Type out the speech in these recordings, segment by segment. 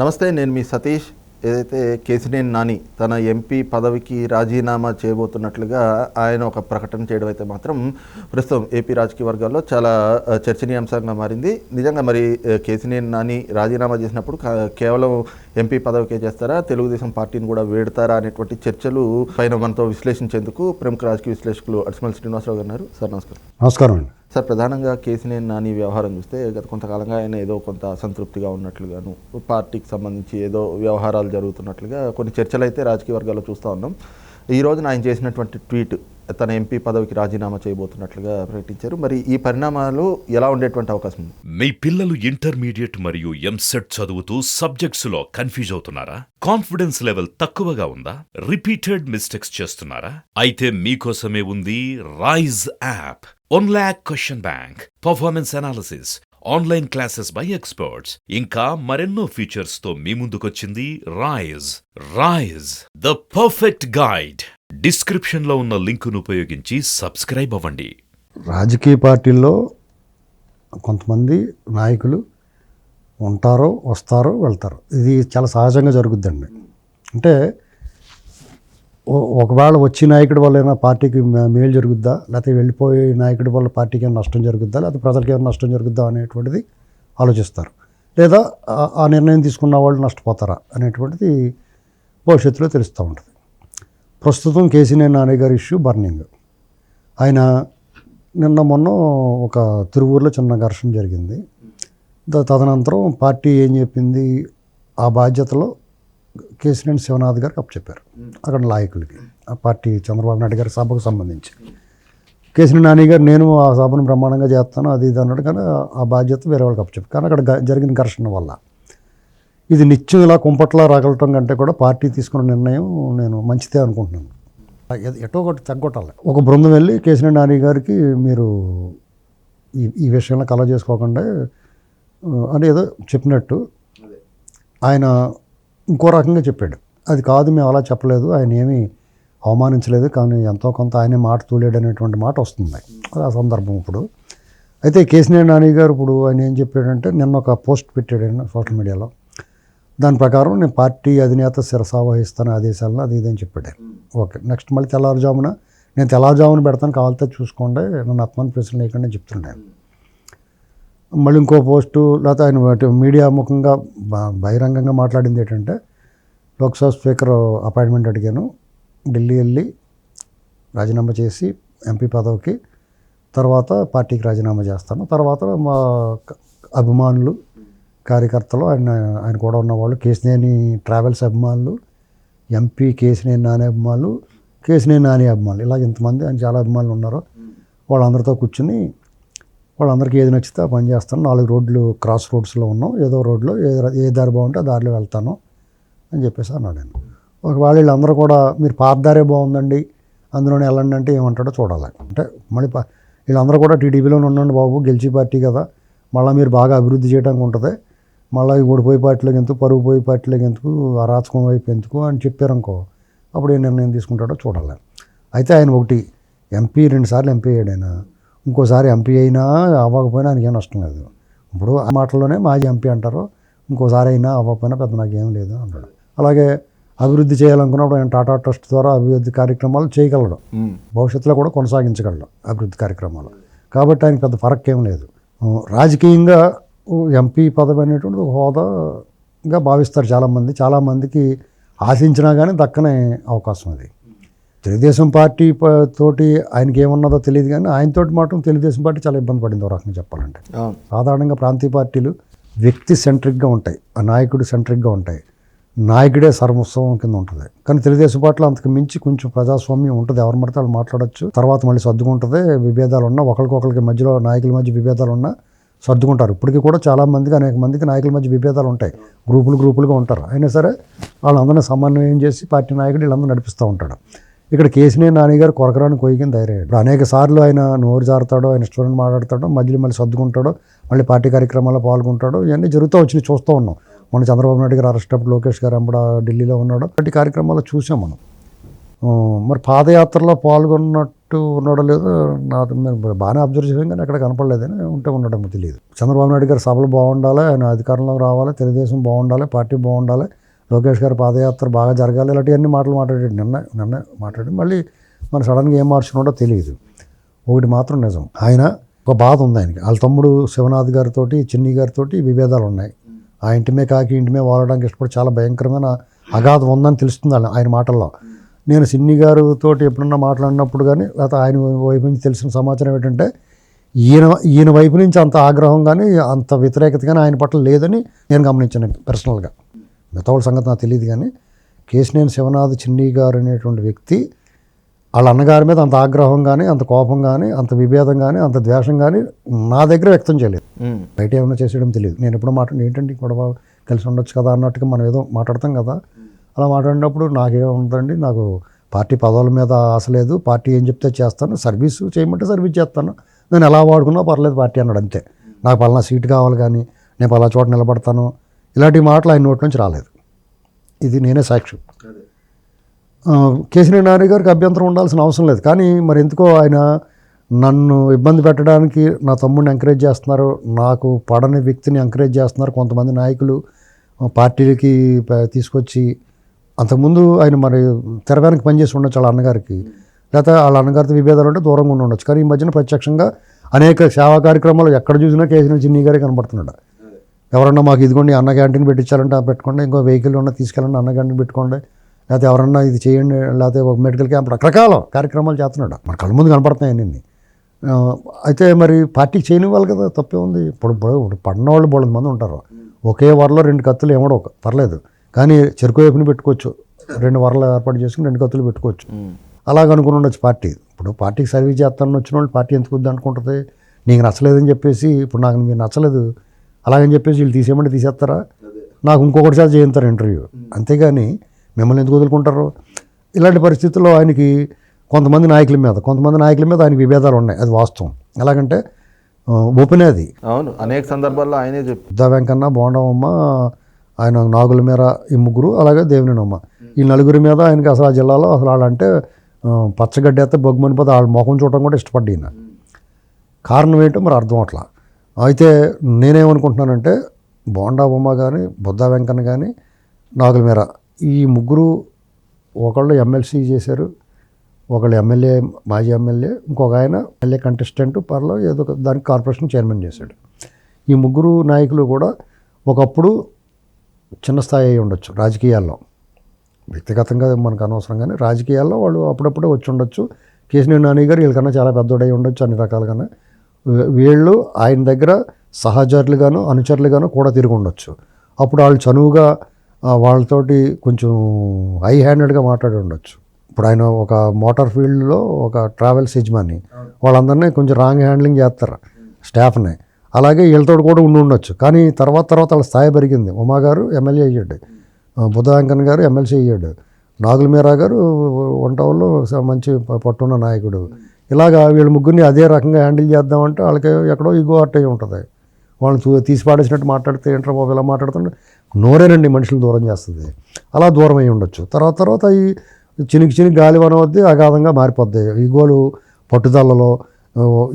నమస్తే నేను మీ సతీష్. ఏదైతే కేసినేని నాని తన ఎంపీ పదవికి రాజీనామా చేయబోతున్నట్లుగా ఆయన ఒక ప్రకటన చేయడం అయితే మాత్రం ప్రస్తుతం ఏపీ రాజకీయ వర్గాల్లో చాలా చర్చనీయాంశంగా మారింది. నిజంగా మరి కేసినేని నాని రాజీనామా చేసినప్పుడు కేవలం ఎంపీ పదవికే చేస్తారా? తెలుగుదేశం పార్టీని కూడా వేడతారా? అనేటువంటి చర్చలు పైన మనతో విశ్లేషించేందుకు ప్రముఖ రాజకీయ విశ్లేషకులు అడిసిమల్ శ్రీనివాసరావు గారు సార్ నమస్కారం. నమస్కారం అండి. సార్ ప్రధానంగా కేసీనేని నాని వ్యవహారం చూస్తే గత కొంతకాలంగా ఆయన ఏదో కొంత అసంతృప్తిగా ఉన్నట్లుగాను పార్టీకి సంబంధించి ఏదో వ్యవహారాలు జరుగుతున్నట్లుగా కొన్ని చర్చలు అయితే రాజకీయ వర్గాల్లో చూస్తూ ఉన్నాం. ఈ రోజున ఆయన చేసినటువంటి ట్వీట్ తన ఎంపీ పదవికి రాజీనామా చేయబోతున్నట్లుగా ప్రకటించారు. మరి ఈ పరిణామాలు ఎలా ఉండేటువంటి అవకాశం? ఉంది మీ పిల్లలు ఇంటర్మీడియట్ మరియు ఎంసెట్ చదువుతూ సబ్జెక్ట్స్లో కన్ఫ్యూజ్ అవుతున్నారా? కాన్ఫిడెన్స్ లెవెల్ తక్కువగా ఉందా? రిపీటెడ్ మిస్టేక్స్ చేస్తున్నారా? అయితే మీకోసమే ఉంది Rise app one lakh question bank performance analysis online classes by experts ఇంకా మరెన్నో ఫీచర్స్తో మీ ముందుకొచ్చింది Rise Rise the perfect guide డిస్క్రిప్షన్లో ఉన్న లింకును ఉపయోగించి సబ్స్క్రైబ్ అవ్వండి. రాజకీయ పార్టీల్లో కొంతమంది నాయకులు ఉంటారో వస్తారో వెళ్తారు. ఇది చాలా సహజంగా జరుగుద్దండి. అంటే ఒకవేళ వచ్చే నాయకుడి వల్ల ఏమైనా పార్టీకి మేలు జరుగుద్దా? లేకపోతే వెళ్ళిపోయే నాయకుడి వల్ల పార్టీకి ఏమైనా నష్టం జరుగుద్దా? లేకపోతే ప్రజలకి ఏమైనా నష్టం జరుగుద్దా అనేటువంటిది ఆలోచిస్తారు. లేదా ఆ- నిర్ణయం తీసుకున్న వాళ్ళు నష్టపోతారా అనేటువంటిది భవిష్యత్తులో తెలుస్తూ ఉంటుంది. ప్రస్తుతం కేసీనేని నాని గారి ఇష్యూ బర్నింగ్. ఆయన నిన్న మొన్న ఒక తిరువూరులో చిన్న ఘర్షణ జరిగింది. తదనంతరం పార్టీ ఏం చెప్పింది? ఆ బాధ్యతలో కేసినేని శివనాథ్ గారికి అప్పచెప్పారు అక్కడ నాయకులకి. ఆ పార్టీ చంద్రబాబు నాయుడు గారి సభకు సంబంధించి. కేసినేని నాని గారు నేను ఆ సభను బ్రహ్మాండంగా చేస్తాను అది ఇది అన్నాడు. కానీ ఆ బాధ్యత వేరే వాళ్ళకి అప్పచెప్పారు కానీ అక్కడ జరిగిన ఘర్షణ వల్ల. ఇది నిత్యం ఇలా కుంపట్లా రగలటం కంటే కూడా పార్టీ తీసుకున్న నిర్ణయం నేను మంచిదే అనుకుంటున్నాను. ఎటో ఒకటి తగ్గొట్టాలి. ఒక బృందం వెళ్ళి కేసినేని నాని గారికి మీరు ఈ ఈ విషయంలో కలవ చేసుకోకుండా అని ఏదో చెప్పినట్టు ఆయన ఇంకో రకంగా చెప్పాడు. అది కాదు మేము అలా చెప్పలేదు ఆయన ఏమీ అవమానించలేదు కానీ ఎంతో కొంత ఆయనే మాట తూలేడు అనేటువంటి మాట వస్తుంది. ఆ సందర్భం ఇప్పుడు. అయితే కేసినేని నాని గారు ఇప్పుడు ఆయన ఏం చెప్పాడంటే నిన్న ఒక పోస్ట్ పెట్టాడు ఆయన సోషల్ మీడియాలో. దాని ప్రకారం నేను పార్టీ అధినేత శిరసా వహిస్తాను ఆదేశాలను అది ఇదని చెప్పాడు ఓకే నెక్స్ట్ మళ్ళీ తెల్లారుజామున నేను తెల్లారుజామున పెడతాను కావాలితే చూసుకోండి నన్ను అత్మని ప్రశ్న లేకుండా చెప్తున్నాను మళ్ళీ ఇంకో పోస్టు లేకపోతే ఆయన మీడియా ముఖంగా బ- బహిరంగంగా మాట్లాడింది ఏంటంటే లోక్సభ స్పీకర్ అపాయింట్మెంట్ అడిగాను. ఢిల్లీ వెళ్ళి రాజీనామా చేసి ఎంపీ పదవికి తర్వాత పార్టీకి రాజీనామా చేస్తాను. తర్వాత మా అభిమానులు కార్యకర్తలు ఆయన ఆయన కూడా ఉన్నవాళ్ళు కేసినేని ట్రావెల్స్ అభిమానులు ఎంపీ కేసినేని నాని అభిమానులు కేసినేని నాని అభిమానులు ఇలా ఇంతమంది ఆయన చాలా అభిమానులు ఉన్నారు. వాళ్ళందరితో కూర్చుని వాళ్ళందరికీ ఏది నచ్చితే ఆ పని చేస్తాను. నాలుగు రోడ్లు క్రాస్ రోడ్స్లో ఉన్నాం. ఏదో రోడ్లో ఏ ఏ దారి బాగుంటే ఆ దారిలో వెళ్తాను అని చెప్పేసి అన్నాడు నేను ఒకవేళ వీళ్ళందరూ కూడా మీరు పాతదారే బాగుందండి అందులోనే వెళ్ళండి అంటే ఏమంటాడో చూడాలి. అంటే మళ్ళీ వీళ్ళందరూ కూడా టీడీపీలోనే ఉండండి బాబు గెలిచి పార్టీ కదా. మళ్ళీ మీరు బాగా అభివృద్ధి చేయడానికి ఉంటుంది. మళ్ళీ ఈ ఓడిపోయే పార్టీలోకి ఎందుకు పరుగు పోయి పార్టీలోకి ఎందుకు అరాచకం వైపు ఎందుకు అని చెప్పారనుకో అప్పుడు ఏ నిర్ణయం తీసుకుంటాడో చూడాలి. అయితే ఆయన ఒకటి ఎంపీ రెండుసార్లు ఎంపీ అయ్యాడు ఆయన. ఇంకోసారి ఎంపీ అయినా అవ్వకపోయినా ఆయనకి నష్టం లేదు. ఇప్పుడు ఆ మాటల్లోనే మాజీ ఎంపీ అంటారు ఇంకోసారి అయినా అవ్వకపోయినా పెద్ద నాకేం లేదు అంటాడు. అలాగే అభివృద్ధి చేయాలనుకున్నప్పుడు ఆయన టాటా ట్రస్ట్ ద్వారా అభివృద్ధి కార్యక్రమాలు చేయగలడు. భవిష్యత్తులో కూడా కొనసాగించగలడు అభివృద్ధి కార్యక్రమాలు. కాబట్టి ఆయనకి పెద్ద ఫరక్ ఏం లేదు. రాజకీయంగా ఎంపీ పదవి అనేటువంటి హోదాగా భావిస్తారు చాలామంది. చాలామందికి ఆశించినా కానీ దక్కనే అవకాశం అది. తెలుగుదేశం పార్టీ ప- తోటి ఆయనకి ఏమన్నదో తెలియదు కానీ ఆయనతోటి మాత్రం తెలుగుదేశం పార్టీ చాలా ఇబ్బంది పడింది ఒక రకంగా చెప్పాలంటే. సాధారణంగా ప్రాంతీయ పార్టీలు వ్యక్తి సెంట్రిక్గా ఉంటాయి ఆ నాయకుడు సెంట్రిక్గా ఉంటాయి. నాయకుడే సర్వోత్సవం కింద ఉంటుంది. కానీ తెలుగుదేశం పార్టీలో అంతకు మించి కొంచెం ప్రజాస్వామ్యం ఉంటుంది. ఎవరు పడితే వాళ్ళు మాట్లాడచ్చు. తర్వాత మళ్ళీ సర్దుకుంటుంది. విభేదాలు ఉన్నా ఒకరికొకరికి మధ్యలో నాయకుల మధ్య విభేదాలు ఉన్నా సర్దుకుంటారు. ఇప్పటికీ కూడా చాలా మందికి అనేక మందికి నాయకుల మధ్య విభేదాలు ఉంటాయి. గ్రూపులు గ్రూపులుగా ఉంటారు. అయినా సరే వాళ్ళందరినీ సమన్వయం చేసి పార్టీ నాయకుడు వీళ్ళందరూ నడిపిస్తూ ఉంటాడు. ఇక్కడ కేసినే నాని గారు కొరకరాని కొయ్యకింద తయారయ్యాడు. ఇప్పుడు అనేక సార్లు ఆయన నోరు జారుతాడో ఆయన స్టూడెంట్ మాట్లాడతాడో మధ్యలో మళ్ళీ సర్దుకుంటాడో మళ్ళీ పార్టీ కార్యక్రమాల్లో పాల్గొంటాడో ఇవన్నీ జరుగుతూ వచ్చినాయి చూస్తూ ఉన్నాం. మన చంద్రబాబు నాయుడు గారు అరెస్ట్ అప్పుడు లోకేష్ గారు అప్పుడు ఢిల్లీలో ఉన్నాడు. పార్టీ కార్యక్రమాల్లో చూసాం మనం. మరి పాదయాత్రలో పాల్గొన్నట్టు ఉండడం ఉన్నాడో లేదో నాకు బాగానే అబ్జర్వ్ చేసాం కానీ అక్కడ కనపడలేదని ఉంటే ఉండడం తెలియదు. చంద్రబాబు నాయుడు గారు సభలు బాగుండాలి ఆయన అధికారంలోకి రావాలి తెలుగుదేశం బాగుండాలి పార్టీ బాగుండాలి లోకేష్ గారి పాదయాత్ర బాగా జరగాలి. ఇలాంటివన్నీ మాటలు మాట్లాడాడు నిన్న నిన్న మాట్లాడి మళ్ళీ మన సడన్గా ఏం మార్చుకున్నాడో తెలియదు. ఒకటి మాత్రం నిజం. ఆయన ఒక బాధ ఉంది ఆయనకి. వాళ్ళ తమ్ముడు శివనాథ్ గారితో చిన్ని గారితో విభేదాలు ఉన్నాయి. ఆ ఇంటిమే కాకి ఇంటిమే వాడడానికి ఇష్టపడి చాలా భయంకరమైన అగాధం ఉందని తెలుస్తుంది ఆయన- ఆయన మాటల్లో. నేను సిన్ని గారితో ఎప్పుడన్నా మాట్లాడినప్పుడు కానీ లేకపోతే ఆయన వైపు నుంచి తెలిసిన సమాచారం ఏంటంటే ఈయన ఈయన వైపు నుంచి అంత ఆగ్రహం కానీ అంత వ్యతిరేకత కానీ ఆయన పట్ల లేదని నేను గమనించాను పర్సనల్గా మిగతా సంగతి నాకు తెలియదు కానీ కేశినేని శివనాథ్ చిన్ని గారు అనేటువంటి వ్యక్తి వాళ్ళ అన్నగారి మీద అంత ఆగ్రహం కానీ అంత కోపం కానీ అంత విభేదం కానీ అంత ద్వేషం కానీ నా దగ్గర వ్యక్తం చేయలేదు. బయట ఏమైనా చేసేయడం తెలియదు నేను ఎప్పుడు మాట్లాడి ఏంటంటే గొడవ కలిసి ఉండొచ్చు కదా అన్నట్టుగా మనం ఏదో మాట్లాడతాం కదా. అలా మాట్లాడినప్పుడు నాకేముందండి నాకు పార్టీ పదవుల మీద ఆశ లేదు పార్టీ ఏం చెప్తే చేస్తాను సర్వీస్ చేయమంటే సర్వీస్ చేస్తాను. నేను ఎలా వాడుకున్నా పర్లేదు పార్టీ అన్నాడు అంతే. నాకు పలానా సీట్ కావాలి కానీ నేను పలా చోట నిలబడతాను ఇలాంటి మాటలు ఆయన నోటి నుంచి రాలేదు. ఇది నేనే సాక్షి కేసీఆర్ నాని గారికి అభ్యంతరం ఉండాల్సిన అవసరం లేదు. కానీ మరి ఎందుకో ఆయన నన్ను ఇబ్బంది పెట్టడానికి నా తమ్ముడిని ఎంకరేజ్ చేస్తున్నారు నాకు పడని వ్యక్తిని ఎంకరేజ్ చేస్తున్నారు కొంతమంది నాయకులు పార్టీలకి తీసుకొచ్చి అంతకుముందు ఆయన మరి తెర వెనక పనిచేసి ఉండొచ్చు వాళ్ళ అన్నగారికి. లేకపోతే వాళ్ళ అన్నగారితో విభేదాలు ఉంటే దూరంగా ఉండి ఉండొచ్చు. కానీ ఈ మధ్యన ప్రత్యక్షంగా అనేక సేవా కార్యక్రమాలు ఎక్కడ చూసినా కేసీఆర్ చిన్ని గారే కనపడుతున్నాడు ఎవరన్నా మాకు ఇదిగోండి అన్న క్యాంటీన్ పెట్టించాలంటే ఆ పెట్టుకోండి ఇంకో వెహికల్ ఉన్న తీసుకెళ్ళండి అన్న క్యాంటీన్ పెట్టుకోండి లేకపోతే ఎవరన్నా ఇది చేయండి లేకపోతే ఒక మెడికల్ క్యాంప్ రకరకాల కార్యక్రమాలు చేస్తున్నాడు. మన కళ్ళ ముందు కనపడుతున్నాయి అన్ని అయితే మరి పార్టీకి చేయనివ్వాలి కదా తప్పే ఉంది. ఇప్పుడు ఇప్పుడు పడిన వాళ్ళు బోళ్ళ మంది ఉంటారు. ఒకే వరలో రెండు కత్తులు ఏమడో ఒక పర్లేదు. కానీ చెరుకు వైపుని పెట్టుకోవచ్చు. రెండు వరలు ఏర్పాటు చేసుకుని రెండు కత్తులు పెట్టుకోవచ్చు. అలాగ అనుకుని ఉండొచ్చు పార్టీ. ఇప్పుడు పార్టీకి సర్వీస్ చేస్తానని వచ్చిన వాళ్ళు పార్టీ ఎందుకు వద్దు అనుకుంటుంది నీకు నచ్చలేదని చెప్పేసి ఇప్పుడు నాకు మీరు నచ్చలేదు. అలాగని చెప్పేసి వీళ్ళు తీసేయమంటే తీసేస్తారా? నాకు ఇంకొకటి చేత చేయిస్తారు ఇంటర్వ్యూ. అంతేగాని మిమ్మల్ని ఎందుకు వదులుకుంటారు? ఇలాంటి పరిస్థితుల్లో ఆయనకి కొంతమంది నాయకుల మీద కొంతమంది నాయకుల మీద ఆయనకి విభేదాలు ఉన్నాయి. అది వాస్తవం. ఎలాగంటే ఓపెన్ అది. అవును. అనేక సందర్భాల్లో ఆయనే చెప్పి వెంకన్న బోండమ్మ ఆయన నాగుల మీద ఈ ముగ్గురు అలాగే దేవినేనమ్మ. ఈ నలుగురి మీద ఆయనకి అసలు ఆ జిల్లాలో అసలు వాళ్ళంటే పచ్చగడ్డి అయితే బొగ్గుమనిపోతే వాళ్ళ ముఖం చూడటం కూడా ఇష్టపడ్డా ఈయన కారణం ఏంటో మరి అర్థం అట్లా అయితే నేనేమనుకుంటున్నానంటే బోండా బొమ్మ కానీ బుద్ధ వెంకన్న కానీ నాగులమీర. ఈ ముగ్గురు ఒకళ్ళు ఎమ్మెల్సీ చేశారు ఒకళ్ళు ఎమ్మెల్యే మాజీ ఎమ్మెల్యే ఇంకొక ఆయన ఎమ్మెల్యే కంటెస్టెంట్ పర్లో ఏదో ఒక దానికి కార్పొరేషన్ చైర్మన్ చేశాడు. ఈ ముగ్గురు నాయకులు కూడా ఒకప్పుడు చిన్న స్థాయి అయి ఉండొచ్చు రాజకీయాల్లో. వ్యక్తిగతంగా మనకు అనవసరం కానీ రాజకీయాల్లో వాళ్ళు అప్పుడప్పుడే వచ్చి ఉండొచ్చు. కేసీఆర్ నాని గారు వీళ్ళకన్నా చాలా పెద్దోడై ఉండొచ్చు అన్ని రకాలుగానే. వీళ్ళు ఆయన దగ్గర సహచరులుగాను అనుచరులుగాను కూడా తిరిగి ఉండొచ్చు. అప్పుడు వాళ్ళు చనువుగా వాళ్ళతోటి కొంచెం హై హ్యాండెడ్గా మాట్లాడి ఉండొచ్చు. ఇప్పుడు ఆయన ఒక మోటార్ ఫీల్డ్లో ఒక ట్రావెల్స్ యజమాని. వాళ్ళందరినీ కొంచెం రాంగ్ హ్యాండ్లింగ్ చేస్తారు స్టాఫ్ని. అలాగే వీళ్ళతో కూడా ఉండి ఉండొచ్చు. కానీ తర్వాత తర్వాత వాళ్ళ స్థాయి పెరిగింది. ఉమా గారు ఎమ్మెల్యే అయ్యాడు. బుధాంకన్ గారు ఎమ్మెల్సీ అయ్యాడు. నాగుల మీరా గారు వన్ టౌన్లో మంచి ప- పట్టున్న నాయకుడు. ఇలాగా వీళ్ళ ముగ్గురిని అదే రకంగా హ్యాండిల్ చేద్దామంటే వాళ్ళకి ఎక్కడో ఇగో అట్టే ఉంటుంది. వాళ్ళని చూ తీసి పాడేసినట్టు మాట్లాడితే ఏంట్రా బాబు ఇలా మాట్లాడుతుంటే నోరేనండి మనుషులు దూరం చేస్తుంది. అలా దూరం అయి ఉండొచ్చు. తర్వాత తర్వాత ఈ చినికి చినికి గాలి వనవద్ది అగాధంగా మారిపోద్ది. ఈగోలు పట్టుదలలో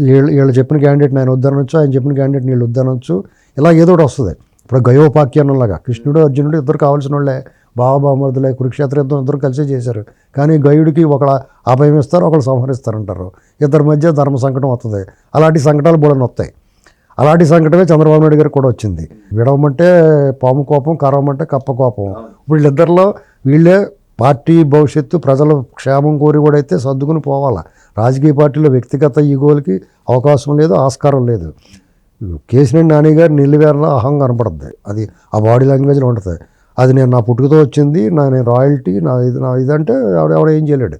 వీళ్ళు వీళ్ళు చెప్పిన క్యాండిడేట్ని ఆయన వద్దనొచ్చు ఆయన చెప్పిన క్యాండిడేట్ వీళ్ళు వద్దనొచ్చు. ఇలా ఏదో ఒకటి వస్తుంది. ఇప్పుడు గయోపాఖ్యానంలాగా కృష్ణుడు అర్జునుడు ఇద్దరు కావాల్సిన వాళ్ళే బావబామరుదులే కురుక్షేత్ర యుద్ధం ఇద్దరు కలిసి చేశారు. కానీ గయుడికి ఒకళ్ళ అభయం ఇస్తారు ఒకళ్ళు సంహరిస్తారంటారు. ఇద్దరి మధ్య ధర్మ సంకటం వస్తుంది అలాంటి సంకటాలు బోడని వస్తాయి అలాంటి సంకటమే చంద్రబాబు నాయుడు గారికి కూడా వచ్చింది. విడవమంటే పాము కోపం కరవమంటే కప్ప కోపం. వీళ్ళిద్దరిలో వీళ్ళే పార్టీ భవిష్యత్తు ప్రజల క్షేమం కోరి కూడా అయితే సర్దుకుని పోవాలా. రాజకీయ పార్టీలో వ్యక్తిగత ఈగోలకి అవకాశం లేదు ఆస్కారం లేదు. కేసీఆర్ నాని గారు నిల్లువేరలో అహం కనపడుతుంది అది ఆ బాడీ లాంగ్వేజ్లో ఉంటుంది. అది నేను నా పుట్టుకతో వచ్చింది నా నేను రాయల్టీ నా ఇది నా ఇదంటే ఎవడ ఎవడ ఏం చేయలేడు.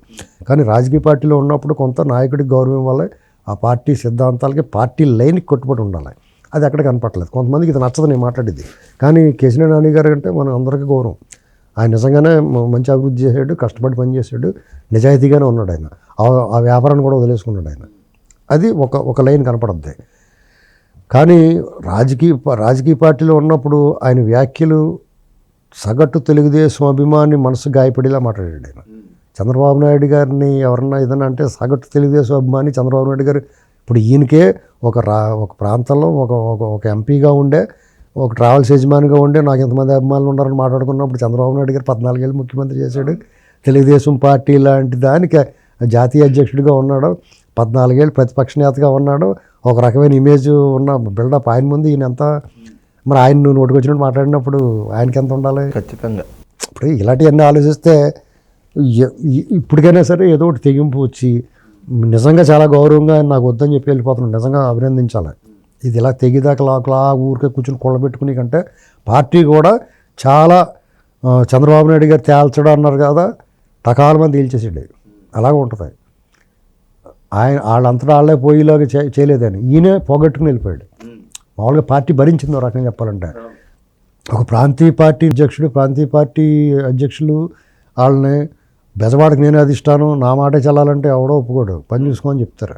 కానీ రాజకీయ పార్టీలో ఉన్నప్పుడు కొంత నాయకుడికి గౌరవం ఇవ్వాలి ఆ పార్టీ సిద్ధాంతాలకి పార్టీ లైన్కి కట్టుబడి ఉండాలి. అది అక్కడ కనపట్టలేదు కొంతమందికి ఇది నచ్చదు నేను మాట్లాడేది. కానీ కేసీఆర్ నాని గారు అంటే మనం అందరికీ గౌరవం. ఆయన నిజంగానే మంచి అభివృద్ధి చేశాడు కష్టపడి పనిచేశాడు నిజాయితీగానే ఉన్నాడు ఆయన. ఆ- ఆ వ్యాపారాన్ని కూడా వదిలేసుకున్నాడు ఆయన. అది ఒక ఒక లైన్ కనపడద్ది. కానీ రాజకీయ రాజకీయ పార్టీలో ఉన్నప్పుడు ఆయన వ్యాఖ్యలు సగటు తెలుగుదేశం అభిమాని మనసు గాయపడేలా మాట్లాడాడు ఆయన. చంద్రబాబు నాయుడు గారిని ఎవరన్నా ఏదన్నా అంటే సగటు తెలుగుదేశం అభిమాని చంద్రబాబు నాయుడు గారు ఇప్పుడు ఈయనకే ఒక రా ఒక ప్రాంతంలో ఒక ఒక ఒక ఎంపీగా ఉండే ఒక ట్రావెల్స్ యజమానిగా ఉండే నాకు ఎంతమంది అభిమానులు ఉన్నారని మాట్లాడుకున్నప్పుడు చంద్రబాబు నాయుడు గారు పద్నాలుగేళ్ళు ముఖ్యమంత్రి చేశాడు. తెలుగుదేశం పార్టీ లాంటి దానికి జాతీయ అధ్యక్షుడిగా ఉన్నాడు. పద్నాలుగేళ్ళు ప్రతిపక్ష నేతగా ఉన్నాడు. ఒక రకమైన ఇమేజ్ ఉన్న బిల్డప్ ఆయన ముందు ఈయన ఎంత మరి ఆయన నువ్వు నోటికి వచ్చినట్టు మాట్లాడినప్పుడు ఆయనకి ఎంత ఉండాలి? ఖచ్చితంగా. ఇప్పుడు ఇలాంటివన్నీ ఆలోచిస్తే ఇప్పటికైనా సరే ఏదో ఒకటి తెగింపు వచ్చి నిజంగా చాలా గౌరవంగా నాకు వద్దని చెప్పి వెళ్ళిపోతున్నాను నిజంగా అభినందించాలి. ఇది ఇలా తెగిదాకా లాకలా ఊరికే కూర్చొని కొల్లబెట్టుకుని కంటే పార్టీ కూడా చాలా చంద్రబాబు నాయుడు గారు తేల్చడం అన్నారు కదా టకాల మంది తేల్చేసాడు అలాగ ఉంటుంది. ఆయన వాళ్ళంతటా వాళ్ళే పోయేలాగా చేయలేదని. ఈయనే పోగొట్టుకుని వెళ్ళిపోయాడు. మామూలుగా పార్టీ భరించింది ఒక రకంగా చెప్పాలంటే. ఒక ప్రాంతీయ పార్టీ అధ్యక్షుడు ప్రాంతీయ పార్టీ అధ్యక్షులు వాళ్ళని బెజవాడకి నేనే అధిష్టానం నా మాటే చెల్లాలంటే ఎవడో ఒప్పుకోడు. పని చూసుకోమని చెప్తారు.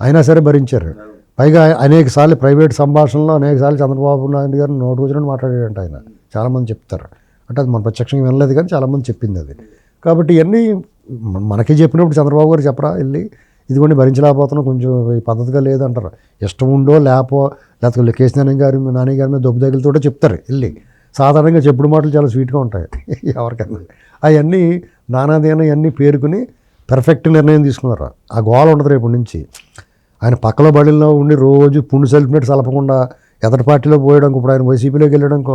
అయినా సరే భరించారు. పైగా అనేక సార్లు ప్రైవేట్ సంభాషణలో అనేక సార్లు చంద్రబాబు నాయుడు గారు నోటు వచ్చినట్టు మాట్లాడాడంట ఆయన. చాలామంది చెప్తారు. అంటే అది మన ప్రత్యక్షంగా వినలేదు కానీ చాలామంది చెప్పింది అది. కాబట్టి ఇవన్నీ మనకే మనకి చెప్పినప్పుడు చంద్రబాబు గారు చెప్పరా వెళ్ళి ఇదిగోండి భరించలేకపోతున్నాం కొంచెం ఈ పద్ధతిగా లేదంటారు ఇష్టం ఉండో లేపో లేకపోతే కేసీఆర్ గారు నాని గారి మీద దొబ్బు తగిలితోటో చెప్తారు వెళ్ళి. సాధారణంగా చెప్పుడు మాటలు చాలా స్వీట్గా ఉంటాయి. ఎవరికైనా. అవన్నీ నానాదేనా ఇవన్నీ పేరుకుని పెర్ఫెక్ట్ నిర్ణయం తీసుకున్నారు? ఆ గోల ఉండదు రేపటి నుంచి. ఆయన పక్కల బడిలో ఉండి రోజు పుండు సలిపినట్టు సలపకుండా ఎదటి పార్టీలో పోయడానికి ఇప్పుడు ఆయన వైసీపీలోకి వెళ్ళడానికి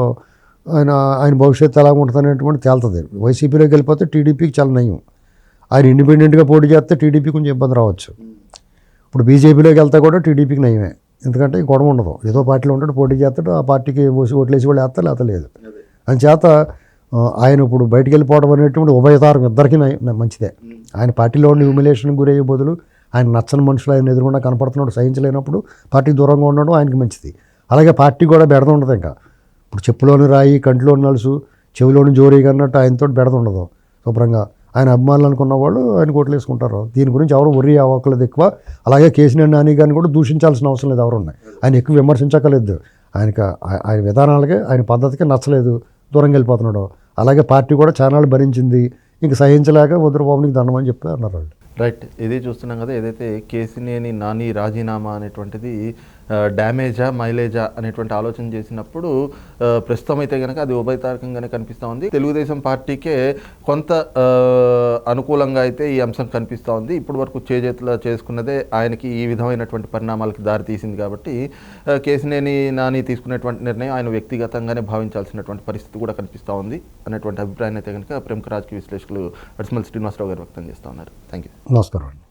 ఆయన ఆయన భవిష్యత్తు ఎలా ఉంటుందనేటువంటి తేలుతుంది. వైసీపీలోకి వెళ్ళిపోతే టీడీపీకి చాలా నయం. ఆయన ఇండిపెండెంట్గా పోటీ చేస్తే టీడీపీ కొంచెం ఇబ్బంది రావచ్చు. ఇప్పుడు బీజేపీలోకి వెళ్తా కూడా టీడీపీకి నయమే. ఎందుకంటే ఈ గొడవ ఉండదు. ఏదో పార్టీలో ఉంటాడు పోటీ చేస్తాడు ఆ పార్టీకి ఓట్లేసి వాళ్ళు వేస్తారు లేకపోతే లేదు. అందుచేత ఆ, ఆయన ఇప్పుడు బయటికి వెళ్ళిపోవడం అనేటువంటి ఉభయతారం ఇద్దరికీ మంచిదే. ఆయన పార్టీలో ఉండి హ్యూమిలేషన్కి గురయ్యే బదులు ఆయన నచ్చని మనుషులు ఆయన ఎదురుకుండా కనపడుతున్నాడు సహించలేనప్పుడు పార్టీ దూరంగా ఉండడం ఆయనకి మంచిది. అలాగే పార్టీ కూడా బెడద ఉండదు ఇంకా. ఇప్పుడు చెప్పులోని రాయి కంటిలోని నలుసు చెవిలోని జోరీగా అన్నట్టు ఆయనతో బెడద ఉండదు శుభ్రంగా. ఆయన అభిమానులు అనుకున్న వాళ్ళు ఆయన కోట్లు వేసుకుంటారు. దీని గురించి ఎవరు ఒరి అవ్వకలేదు ఎక్కువ. అలాగే కేసీఆర్ నాని గారిని కూడా దూషించాల్సిన అవసరం లేదు ఎవరు ఉన్నాయి ఆయన ఎక్కువ విమర్శించకలేదు ఆయనకి ఆయన విధానాలకి ఆయన పద్ధతికి నచ్చలేదు. దూరంగా వెళ్ళిపోతున్నాడు. అలాగే పార్టీ కూడా చానాలు భరించింది. ఇంక సహించలేక వద్దురుబాబునికి దండమని చెప్పి అన్నారు వాళ్ళు. రైట్. ఇది చూస్తున్నాం కదా ఏదైతే కేసినేని నాని రాజీనామా అనేటువంటిది డ్యామేజా మైలేజా అనేటువంటి ఆలోచన చేసినప్పుడు ప్రస్తుతం అయితే కనుక అది ఉభయతారకంగానే కనిపిస్తూ ఉంది. తెలుగుదేశం పార్టీకే కొంత అనుకూలంగా అయితే ఈ అంశం కనిపిస్తూ ఉంది. ఇప్పటి వరకు చేజేతులో చేసుకున్నదే ఆయనకి ఈ విధమైనటువంటి పరిణామాలకి దారి తీసింది కాబట్టి కేసినేని నాని తీసుకునేటువంటి నిర్ణయం ఆయన వ్యక్తిగతంగానే భావించాల్సినటువంటి పరిస్థితి కూడా కనిపిస్తూ ఉంది అనేటువంటి అభిప్రాయాన్ని అయితే కనుక ప్రముఖ రాజకీయ విశ్లేషకులు అడిసిమల్ శ్రీనివాసరావు గారు వ్యక్తం చేస్తూ ఉన్నారు. థ్యాంక్ యూ నమస్కారం అండి.